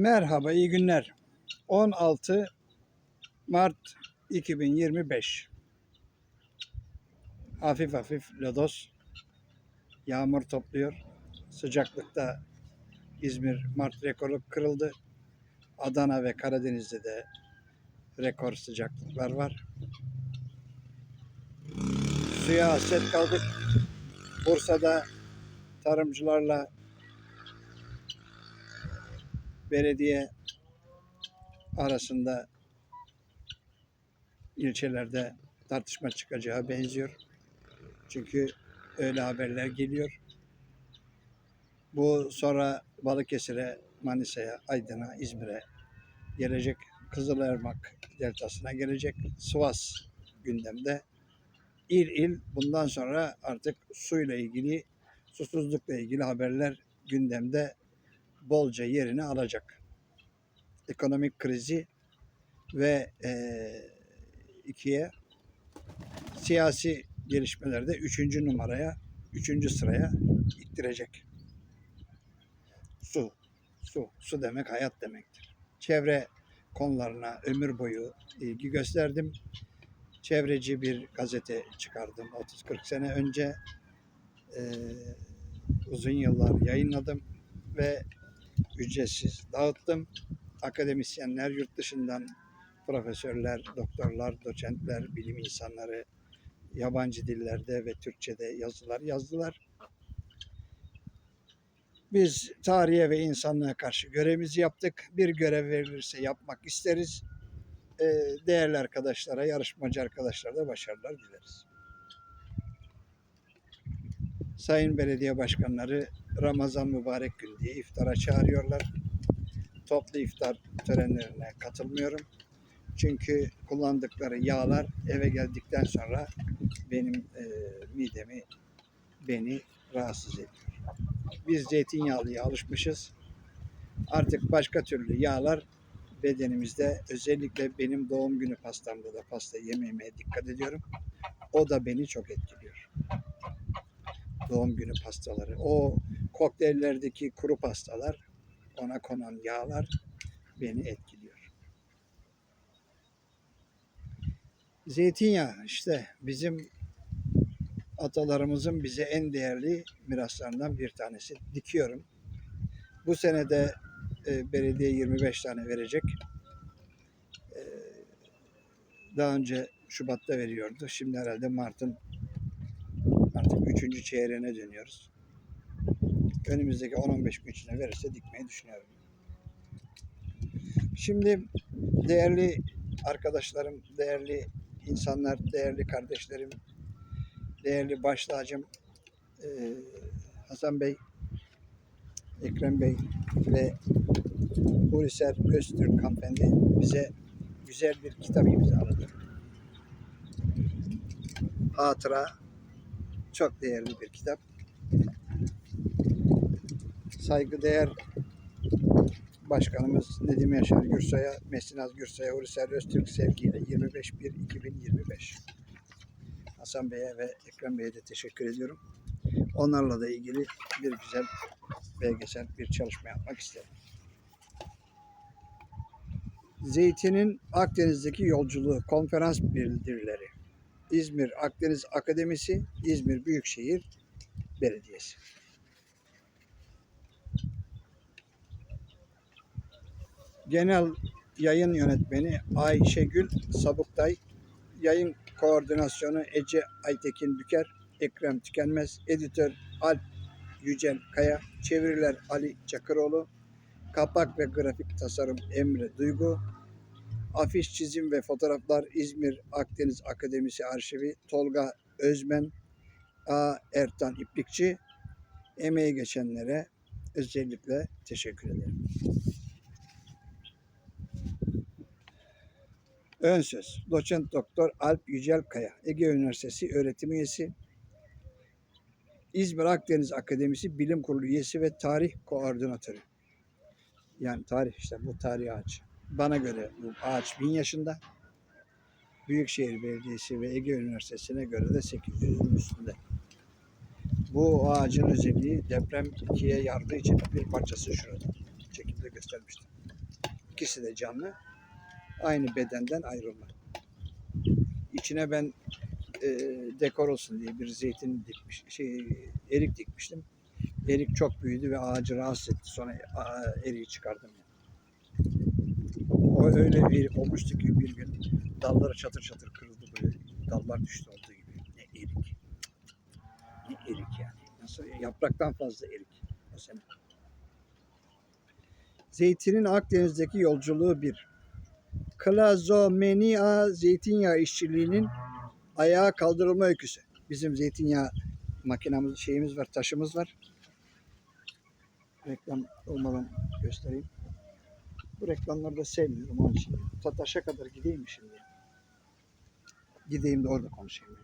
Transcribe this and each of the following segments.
Merhaba, iyi günler. 16 Mart 2025. Hafif hafif lodos. Yağmur topluyor. Sıcaklıkta İzmir Mart rekoru kırıldı. Adana ve Karadeniz'de de rekor sıcaklıklar var. Suya hasret kaldık. Bursa'da tarımcılarla belediye arasında ilçelerde tartışma çıkacağı benziyor. Çünkü öyle haberler geliyor. Bu sonra Balıkesir'e, Manisa'ya, Aydın'a, İzmir'e gelecek. Kızılırmak deltasına gelecek. Sivas gündemde. İl il bundan sonra artık suyla ilgili, susuzlukla ilgili haberler gündemde bolca yerini alacak. Ekonomik krizi ve eee, ikiye siyasi gelişmelerde üçüncü numaraya, üçüncü sıraya ittirecek. Su, su, su demek hayat demektir. Çevre konularına ömür boyu ilgi gösterdim. Çevreci bir gazete çıkardım 30-40 sene önce. Eee, uzun yıllar yayınladım ve ücretsiz dağıttım. Akademisyenler, yurt dışından profesörler, doktorlar, doçentler, bilim insanları yabancı dillerde ve Türkçe'de yazılar yazdılar. Biz tarihe ve insanlığa karşı görevimizi yaptık. Bir görev verilirse yapmak isteriz. Ee, Değerli arkadaşlara, yarışmacı arkadaşlara da başarılar dileriz. Sayın belediye başkanları Ramazan mübarek gün diye iftara çağırıyorlar. Toplu iftar törenlerine katılmıyorum. Çünkü kullandıkları yağlar eve geldikten sonra benim e, midemi, beni rahatsız ediyor. Biz zeytinyağlıya alışmışız. Artık başka türlü yağlar bedenimizde özellikle benim doğum günü pastamda da pasta yememeye dikkat ediyorum. O da beni çok etkiliyor doğum günü pastaları, o kokteyllerdeki kuru pastalar, ona konan yağlar beni etkiliyor. Zeytinyağı işte bizim atalarımızın bize en değerli miraslarından bir tanesi. Dikiyorum. Bu sene de e, belediye 25 tane verecek. E, daha önce Şubat'ta veriyordu. Şimdi herhalde Mart'ın artık üçüncü çeyreğine dönüyoruz. Önümüzdeki 10-15 gün içinde verirse dikmeyi düşünüyorum. Şimdi değerli arkadaşlarım, değerli insanlar, değerli kardeşlerim, değerli başlacım eee, Hasan Bey, Ekrem Bey ve Huluser Öztürk hanımefendi bize güzel bir kitap imzaladı. Hatıra çok değerli bir kitap. Saygıdeğer Başkanımız Nedim Yaşar Gürsoy'a, Mesnaz Gürsoy'a, Hulusi Öztürk sevgiyle 25.1.2025. Hasan Bey'e ve Ekrem Bey'e de teşekkür ediyorum. Onlarla da ilgili bir güzel belgesel bir çalışma yapmak istedim. Zeytin'in Akdeniz'deki yolculuğu konferans bildirileri. İzmir Akdeniz Akademisi, İzmir Büyükşehir Belediyesi. Genel yayın yönetmeni Ayşegül Sabuktay, yayın koordinasyonu Ece Aytekin Büker, Ekrem Tükenmez, editör Alp Yücel Kaya, çeviriler Ali Çakıroğlu, kapak ve grafik tasarım Emre Duygu, Afiş çizim ve fotoğraflar İzmir Akdeniz Akademisi Arşivi Tolga Özmen, A. Ertan İplikçi. Emeği geçenlere özellikle teşekkür ederim. Ön söz. Doçent Doktor Alp Yücel Kaya, Ege Üniversitesi öğretim üyesi, İzmir Akdeniz Akademisi Bilim Kurulu üyesi ve tarih koordinatörü. Yani tarih işte bu tarih ağacı. Bana göre bu ağaç bin yaşında. Büyükşehir Belediyesi ve Ege Üniversitesi'ne göre de 800'ün üstünde. Bu ağacın özelliği deprem ikiye yardığı için bir parçası şurada. Çekimde göstermiştim. İkisi de canlı. Aynı bedenden ayrılma. İçine ben e, dekor olsun diye bir zeytin dikmiş, şey erik dikmiştim. Erik çok büyüdü ve ağacı rahatsız etti. Sonra a- eriği çıkardım. O öyle bir olmuştu ki bir gün dalları çatır çatır kırıldı böyle. Dallar düştü olduğu gibi. Ne erik. Ne erik yani. Nasıl yapraktan fazla erik o sene. Zeytinin Akdeniz'deki yolculuğu bir. Klazomenia zeytinyağı işçiliğinin ayağa kaldırılma öyküsü. Bizim zeytinyağı makinamız, şeyimiz var, taşımız var. Reklam olmadan göstereyim. Bu reklamları da sevmiyorum onun için. Ta taşa kadar gideyim mi şimdi? Gideyim de orada konuşayım.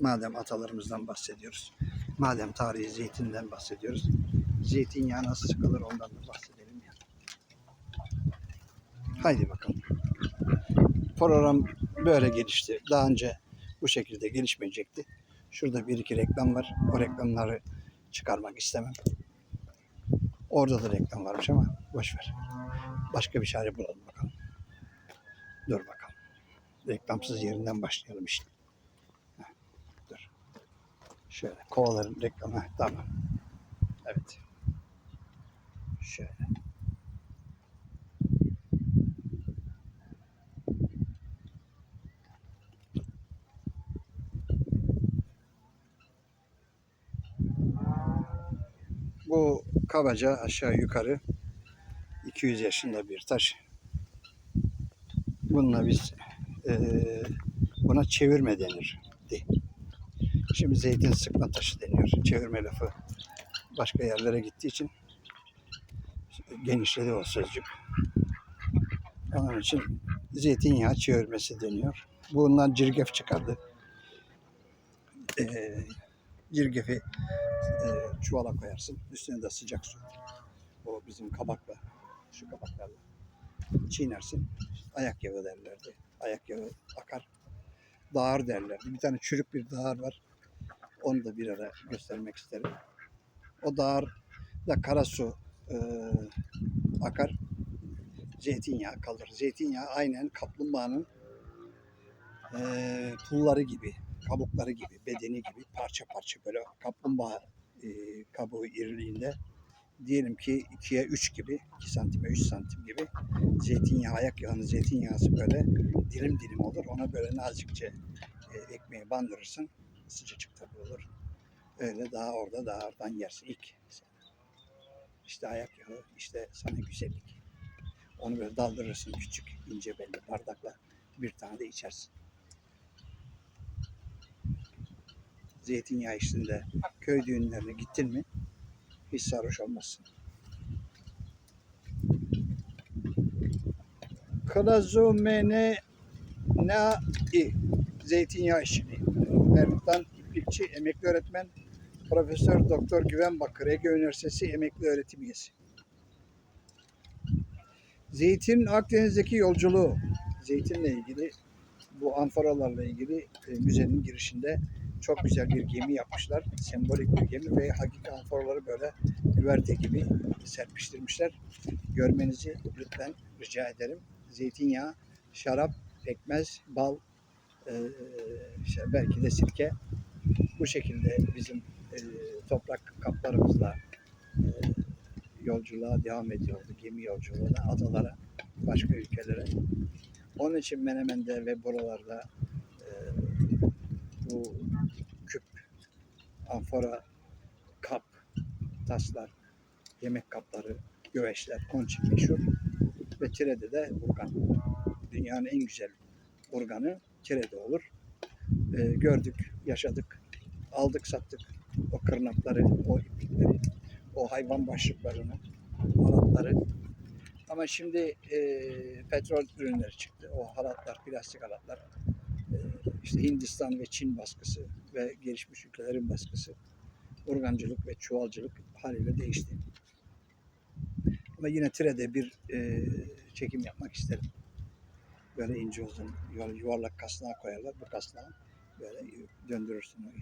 Madem atalarımızdan bahsediyoruz. Madem tarihi zeytinden bahsediyoruz. Zeytinyağı nasıl sıkılır ondan da bahsedelim. Haydi bakalım. Program böyle gelişti. Daha önce bu şekilde gelişmeyecekti. Şurada bir iki reklam var. O reklamları çıkarmak istemem. Orada da reklam varmış ama boş ver. Başka bir çare bulalım bakalım. Dur bakalım. Reklamsız yerinden başlayalım işte. Heh, dur. Şöyle kovaların reklamı. Tamam. Evet. Şöyle. Bu kabaca aşağı yukarı 200 yaşında bir taş. Bununla biz eee, buna çevirme denir. Şimdi zeytin sıkma taşı deniyor. Çevirme lafı başka yerlere gittiği için genişledi o sözcük. Onun için zeytinyağı çevirmesi deniyor. Bundan cirgef çıkardı. Eee cirgefi e, çuvala koyarsın. Üstüne de sıcak su. O bizim kabakla, şu kabaklarla çiğnersin. Ayak yağı derlerdi. Ayak yağı akar. Dağar derlerdi. Bir tane çürük bir dağar var. Onu da bir ara göstermek isterim. O dağar da kara su e, akar. Zeytinyağı kalır. Zeytinyağı aynen kaplumbağanın e, pulları gibi, kabukları gibi, bedeni gibi parça parça böyle kaplumbağa e, kabuğu iriliğinde diyelim ki 2'ye 3 gibi 2 santime 3 santim gibi zeytinyağı ayak yağının zeytinyağısı böyle dilim dilim olur. Ona böyle nazikçe e, ekmeği bandırırsın. Sıcacık tabii olur. Öyle daha orada daha oradan yersin ilk. İşte ayak yağı işte sana güzellik. Onu böyle daldırırsın küçük ince belli bardakla bir tane de içersin. Zeytinyağı içtiğinde köy düğünlerine gittin mi hiç sarhoş olmazsın. Klazomene na i zeytinyağı işçiliği. Ertan İplikçi, emekli öğretmen, Profesör Doktor Güven Bakır, Ege Üniversitesi emekli öğretim üyesi. Zeytin Akdeniz'deki yolculuğu. Zeytinle ilgili bu amforalarla ilgili e, müzenin girişinde çok güzel bir gemi yapmışlar. Sembolik bir gemi ve hakiki amforaları böyle güverte gibi serpiştirmişler. Görmenizi lütfen rica ederim. Zeytinyağı, şarap, pekmez, bal, e, belki de sirke bu şekilde bizim e, toprak kaplarımızla e, yolculuğa devam ediyordu. Gemi yolculuğuna, adalara, başka ülkelere. Onun için Menemen'de ve buralarda e, bu küp, amfora, kap, taslar, yemek kapları, güveçler onun meşhur. Ve Tire'de de urgan. Dünyanın en güzel urganı Tire'de olur. E, gördük, yaşadık, aldık, sattık o kırnakları, o iplikleri, o hayvan başlıklarını, halatları. Ama şimdi e, petrol ürünleri çıktı. O halatlar, plastik halatlar. İşte Hindistan ve Çin baskısı ve gelişmiş ülkelerin baskısı. Organcılık ve çuvalcılık haliyle değişti. Ama yine Tire'de bir e, çekim yapmak isterim. Böyle ince uzun yuvar- yuvarlak kasnağa koyarlar. Bu kasnağı böyle döndürürsün o.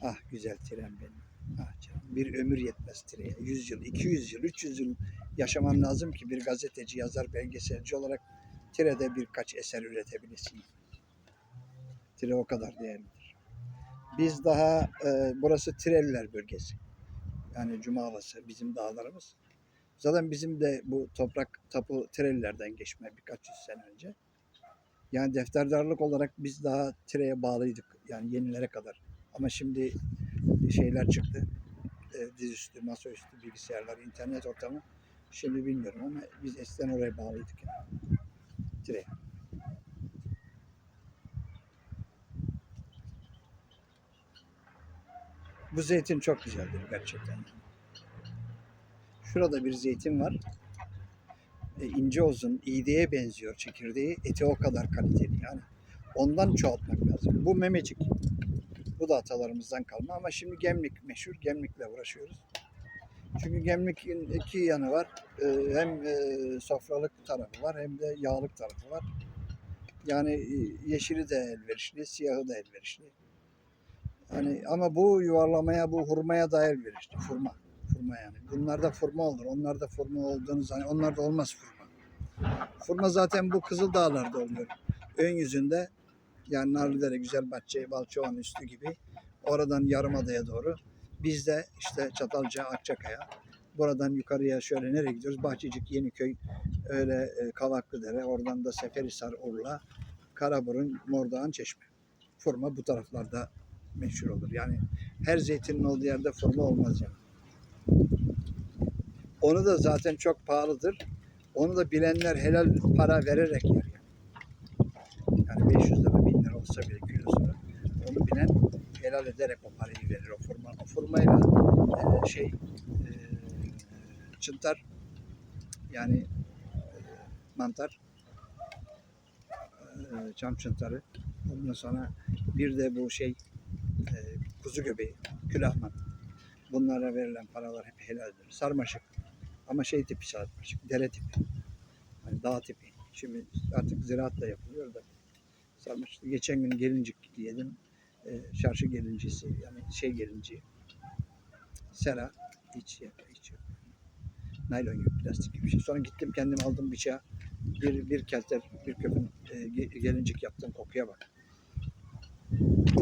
Ah güzel tren benim. Ah canım, bir ömür yetmez tireye. 100 yıl, 200 yıl, 300 yıl yaşaman lazım ki bir gazeteci, yazar, belgeselci olarak tirede birkaç eser üretebilesin. Tire o kadar değerlidir. Biz daha e, burası Tireliler bölgesi. Yani Cumalısı bizim dağlarımız. Zaten bizim de bu toprak tapu Tirelilerden geçme birkaç yüz sene önce. Yani defterdarlık olarak biz daha Tire'ye bağlıydık. Yani yenilere kadar. Ama şimdi şeyler çıktı. E, dizüstü, masaüstü bilgisayarlar, internet ortamı. Şimdi bilmiyorum ama biz eskiden oraya bağlıydık. Yani. Tire'ye. Bu zeytin çok güzeldir gerçekten. Şurada bir zeytin var. E, ince uzun, iğdeye benziyor çekirdeği. Eti o kadar kaliteli yani. Ondan çoğaltmak lazım. Bu memecik. Bu da atalarımızdan kalma ama şimdi gemlik meşhur. Gemlikle uğraşıyoruz. Çünkü gemlikin iki yanı var. E, hem e, sofralık tarafı var hem de yağlık tarafı var. Yani e, yeşili de elverişli, siyahı da elverişli. Hani ama bu yuvarlamaya, bu hurmaya da elverişli. Furma. Furma yani. Bunlarda furma olur. Onlarda furma olduğunu zannet. Onlarda olmaz furma. Furma zaten bu Kızıldağlar'da oluyor. Ön yüzünde yani Narlıdere, Güzelbahçe, Balçovan üstü gibi oradan Yarımada'ya doğru. Biz de işte Çatalca, Akçakaya. Buradan yukarıya şöyle nereye gidiyoruz? Bahçecik, Yeniköy, öyle e, Kavaklıdere, oradan da Seferihisar, Urla, Karaburun, Mordoğan, Çeşme. Furma bu taraflarda meşhur olur. Yani her zeytinin olduğu yerde fırma olmaz yani. Onu da zaten çok pahalıdır. Onu da bilenler helal para vererek yer. Yani, yani 500 lira, 1000 lira olsa bile kilosunu onu bilen helal ederek o parayı verir o fırma. O fırmayla e, şey e, çıntar yani e, mantar e, çam çıntarı ondan sonra bir de bu şey kuzu göbeği, külahman. Bunlara verilen paralar hep helaldir. Sarmaşık. Ama şey tipi sarmaşık, dere tipi. Hani dağ tipi. Şimdi artık ziraat da yapılıyor da. Sarmaşık. Geçen gün gelincik yedim. E, çarşı gelincisi yani şey gelinci. Sera. Hiç yok. Hiç yok. Naylon gibi, plastik gibi bir şey. Sonra gittim kendim aldım bıçağı. Bir, bir kelter, bir köpün e, ge- gelincik yaptım. Kokuya bak.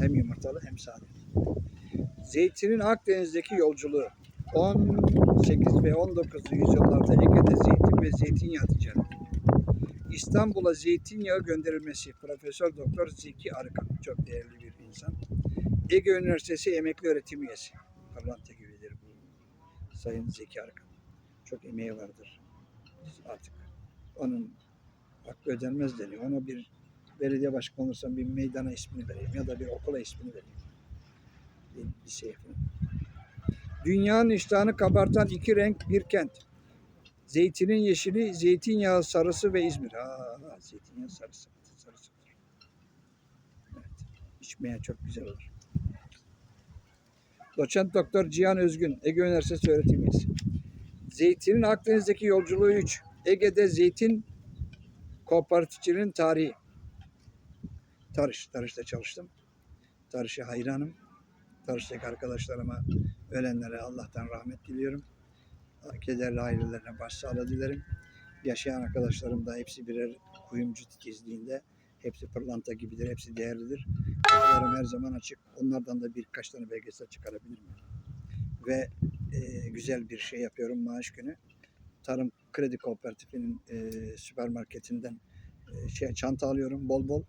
Hem yumurtalı hem sade. Zeytinin Akdeniz'deki yolculuğu 18 ve 19. yüzyıllarda Ege'de zeytin ve zeytinyağı ticareti. İstanbul'a zeytinyağı gönderilmesi Profesör Doktor Zeki Arıkan çok değerli bir insan. Ege Üniversitesi emekli öğretim üyesi. Pırlanta gibidir bu Sayın Zeki Arıkan. Çok emeği vardır. Artık onun hakkı ödenmez deniyor. Ona bir belediye başkanı olursam bir meydana ismini vereyim ya da bir okula ismini vereyim. Bir lise yapayım. Dünyanın iştahını kabartan iki renk bir kent. Zeytinin yeşili, zeytinyağı sarısı ve İzmir. Aa, zeytinyağı sarısı. sarısı. Evet. İçmeye çok güzel olur. Doçent Doktor Cihan Özgün, Ege Üniversitesi öğretim üyesi. Zeytinin Akdeniz'deki yolculuğu 3. Ege'de zeytin kooperatifçiliğinin tarihi. Tarış, Tarış'ta çalıştım. Tarış'a hayranım. Tarış'taki arkadaşlarıma, ölenlere Allah'tan rahmet diliyorum. Kederli ailelerine başsağlığı dilerim. Yaşayan arkadaşlarım da hepsi birer kuyumcu titizliğinde. Hepsi pırlanta gibidir, hepsi değerlidir. Kapılarım her zaman açık. Onlardan da birkaç tane belgesel çıkarabilirim. Ve e, güzel bir şey yapıyorum maaş günü. Tarım Kredi Kooperatifi'nin e, süpermarketinden e, şey çanta alıyorum bol bol.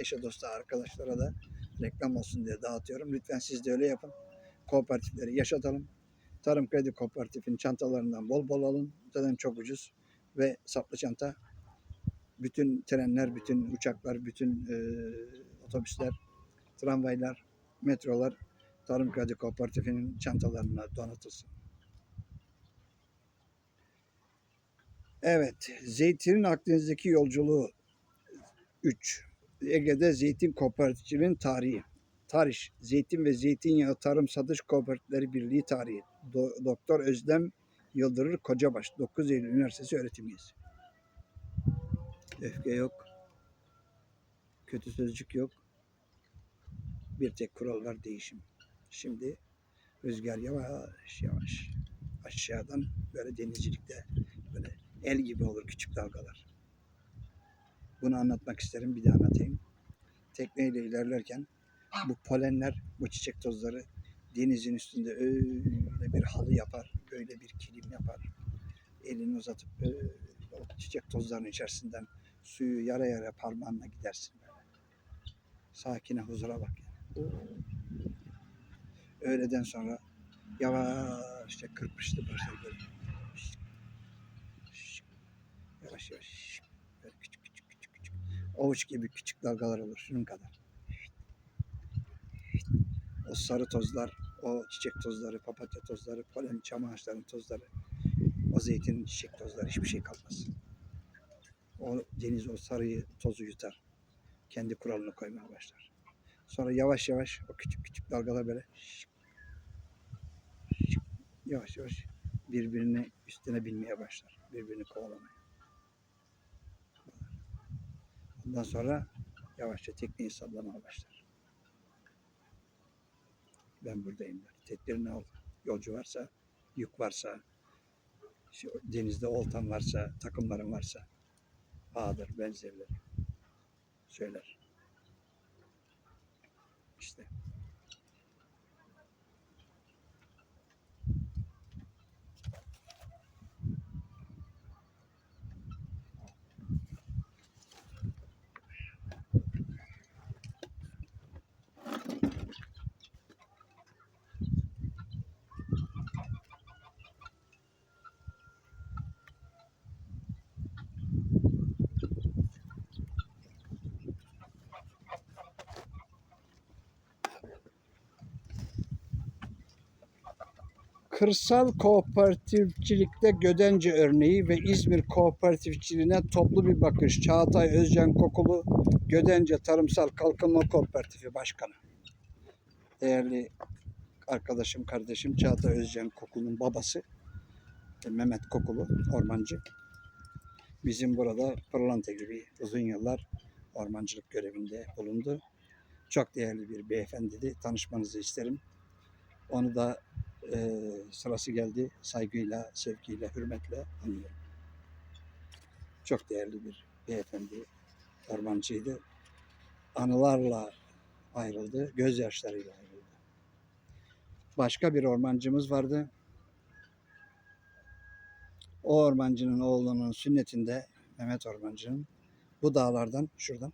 Eşe dosta arkadaşlara da reklam olsun diye dağıtıyorum. Lütfen siz de öyle yapın. Kooperatifleri yaşatalım. Tarım Kredi Kooperatifinin çantalarından bol bol alın. Zaten çok ucuz ve saplı çanta. Bütün trenler, bütün uçaklar, bütün e, otobüsler, tramvaylar, metrolar Tarım Kredi Kooperatifinin çantalarına donatılsın. Evet, zeytinin Akdeniz'deki yolculuğu 3. Ege'de zeytin kooperatifçiliğinin tarihi. Tarih, Zeytin ve Zeytinyağı Tarım Satış Kooperatifleri Birliği tarihi. Do- Doktor Özlem Yıldırır Kocabaş, 9 Eylül Üniversitesi öğretim üyesi. Öfke yok. Kötü sözcük yok. Bir tek kural var değişim. Şimdi Rüzgar yavaş yavaş aşağıdan böyle denizcilikte böyle el gibi olur küçük dalgalar. Bunu anlatmak isterim bir de anlatayım. Tekneyle ilerlerken bu polenler, bu çiçek tozları denizin üstünde öyle bir halı yapar, öyle bir kilim yapar. Elini uzatıp öyle o çiçek tozlarının içerisinden suyu yara yara parmağınla gidersin. Böyle. Sakine huzura bak. Yani. Öğleden sonra yavaşça kırpıştı başladı böyle. Yavaş yavaş. şşk. Böyle küçük küçük küçük küçük. Avuç gibi küçük dalgalar olur şunun kadar. O sarı tozlar, o çiçek tozları, papatya tozları, polen çam ağaçlarının tozları, o zeytinin çiçek tozları hiçbir şey kalmaz. O deniz o sarıyı tozu yutar. Kendi kuralını koymaya başlar. Sonra yavaş yavaş o küçük küçük dalgalar böyle şık, şık, yavaş yavaş birbirini üstüne binmeye başlar. Birbirini kovalamaya. Ondan sonra yavaşça tekneyi sallamaya başlar. Ben buradayım der. Tedbirini al. Yolcu varsa, yük varsa, denizde oltan varsa, takımların varsa ağdır, benzerleri söyler. İşte. Kırsal kooperatifçilikte Gödence örneği ve İzmir kooperatifçiliğine toplu bir bakış. Çağatay Özcan Kokulu, Gödence Tarımsal Kalkınma Kooperatifi Başkanı. Değerli arkadaşım, kardeşim Çağatay Özcan Kokulu'nun babası e, Mehmet Kokulu, ormancı. Bizim burada pırlanta gibi uzun yıllar ormancılık görevinde bulundu. Çok değerli bir beyefendiydi. Tanışmanızı isterim. Onu da e, sırası geldi. Saygıyla, sevgiyle, hürmetle anıyorum. Çok değerli bir beyefendi, ormancıydı. Anılarla ayrıldı, gözyaşlarıyla ayrıldı. Başka bir ormancımız vardı. O ormancının oğlunun sünnetinde, Mehmet Ormancı'nın bu dağlardan, şuradan,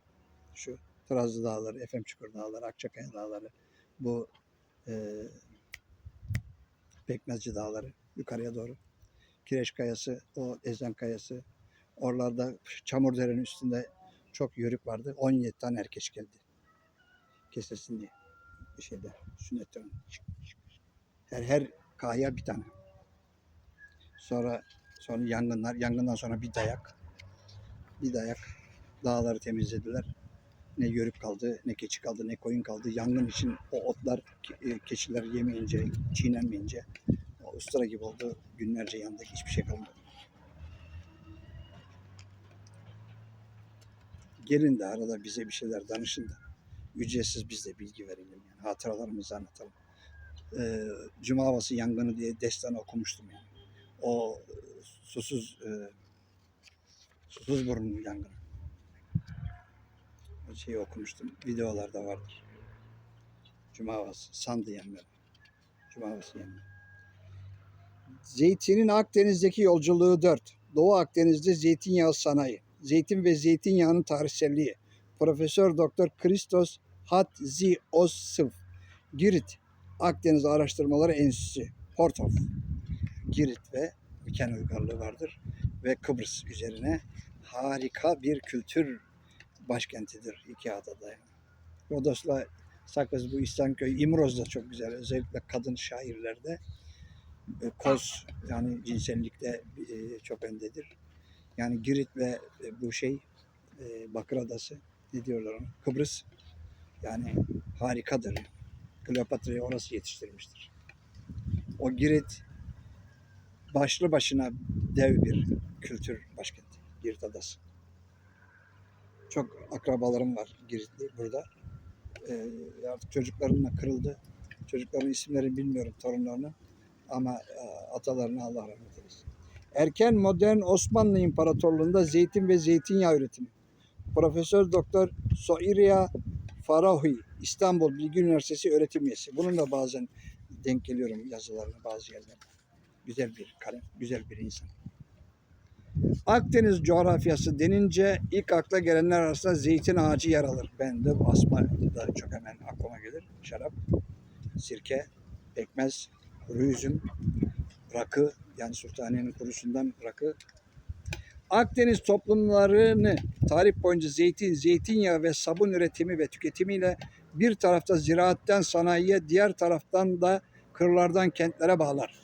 şu Trazlı Dağları, Efem Çukur Dağları, Akçakaya Dağları, bu e, Pekmezci Dağları yukarıya doğru. Kireç Kayası, o Ezen Kayası. Oralarda Çamurdere'nin üstünde çok yörük vardı. 17 tane erkeş geldi. Kesilsin diye. Bir şeyde sünnet töreni. Her her kaya bir tane. Sonra sonra yangınlar, yangından sonra bir dayak. Bir dayak. Dağları temizlediler. Ne yörük kaldı, ne keçi kaldı, ne koyun kaldı. Yangın için o otlar e, keçiler yemeyince, çiğnenmeyince o ustura gibi oldu. Günlerce yandık. Hiçbir şey kalmadı. Gelin de arada bize bir şeyler danışın da. Ücretsiz biz de bilgi verelim. Yani hatıralarımızı anlatalım. Ee, Cuma havası yangını diye destan okumuştum yani. O susuz e, susuz burun yangını. Şeyi okumuştum. Videolarda vardır. Cuma havası. Sandı yangını. Cuma havası yangını. Zeytinin Akdeniz'deki yolculuğu 4. Doğu Akdeniz'de zeytinyağı sanayi. Zeytin ve zeytinyağının tarihselliği. Profesör Doktor Christos Hatziosif. Girit Akdeniz Araştırmaları Enstitüsü. Portov. Girit ve Miken uygarlığı vardır. Ve Kıbrıs üzerine harika bir kültür başkentidir iki adada. Rodos'la Sakız bu İhsanköy, İmroz da çok güzel. Özellikle kadın şairlerde e, koz yani cinsellikte e, çok öndedir. Yani Girit ve e, bu şey Bakır Adası ne diyorlar ona? Kıbrıs yani harikadır. Kleopatra'yı orası yetiştirmiştir. O Girit başlı başına dev bir kültür başkenti. Girit Adası. Çok akrabalarım var Giritli burada. Ee, artık çocuklarımla kırıldı. Çocukların isimlerini bilmiyorum torunlarını ama e, atalarına Allah rahmet eylesin. Erken modern Osmanlı İmparatorluğu'nda zeytin ve zeytinyağı üretimi. Profesör Doktor Soiria Farahi İstanbul Bilgi Üniversitesi öğretim üyesi. Bununla bazen denk geliyorum yazılarına bazı yerlerde. Güzel bir kalem, güzel bir insan. Akdeniz coğrafyası denince ilk akla gelenler arasında zeytin ağacı yer alır. Ben de asma da çok hemen aklıma gelir. Şarap, sirke, pekmez, kuru üzüm, rakı yani sultaniyenin kurusundan rakı. Akdeniz toplumlarını tarih boyunca zeytin, zeytinyağı ve sabun üretimi ve tüketimiyle bir tarafta ziraatten sanayiye, diğer taraftan da kırlardan kentlere bağlar.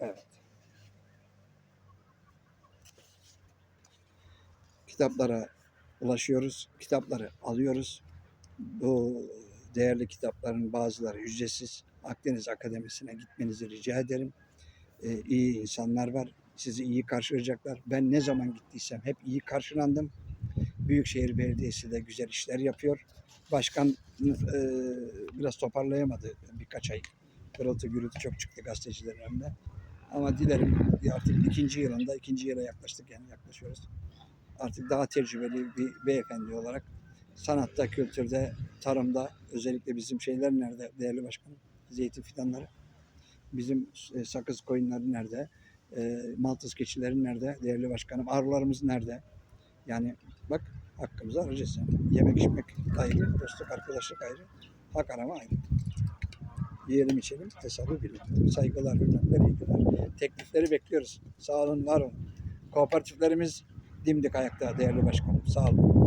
Evet. Kitaplara ulaşıyoruz, kitapları alıyoruz. Bu değerli kitapların bazıları ücretsiz. Akdeniz Akademisi'ne gitmenizi rica ederim. Ee, iyi insanlar var. Sizi iyi karşılayacaklar. Ben ne zaman gittiysem hep iyi karşılandım. Büyükşehir Belediyesi de güzel işler yapıyor. Başkan e, biraz toparlayamadı birkaç ay. Pırıltı gürültü çok çıktı gazetecilerin önünde. Ama dilerim artık ikinci yılında, ikinci yıla yaklaştık yani yaklaşıyoruz. Artık daha tecrübeli bir beyefendi olarak sanatta, kültürde, tarımda özellikle bizim şeyler nerede değerli başkanım? Zeytin fidanları. Bizim e, sakız koyunları nerede? E, maltız keçileri nerede? Değerli başkanım. Arılarımız nerede? Yani bak hakkımızı arayacağız yani. Yemek içmek ayrı, dostluk, arkadaşlık ayrı, hak arama ayrı. Yiyelim içelim, hesabı bilelim. Saygılar, hürmetler, iyi günler. Teklifleri bekliyoruz. Sağ olun, var olun. Kooperatiflerimiz dimdik ayakta değerli başkanım. Sağ olun.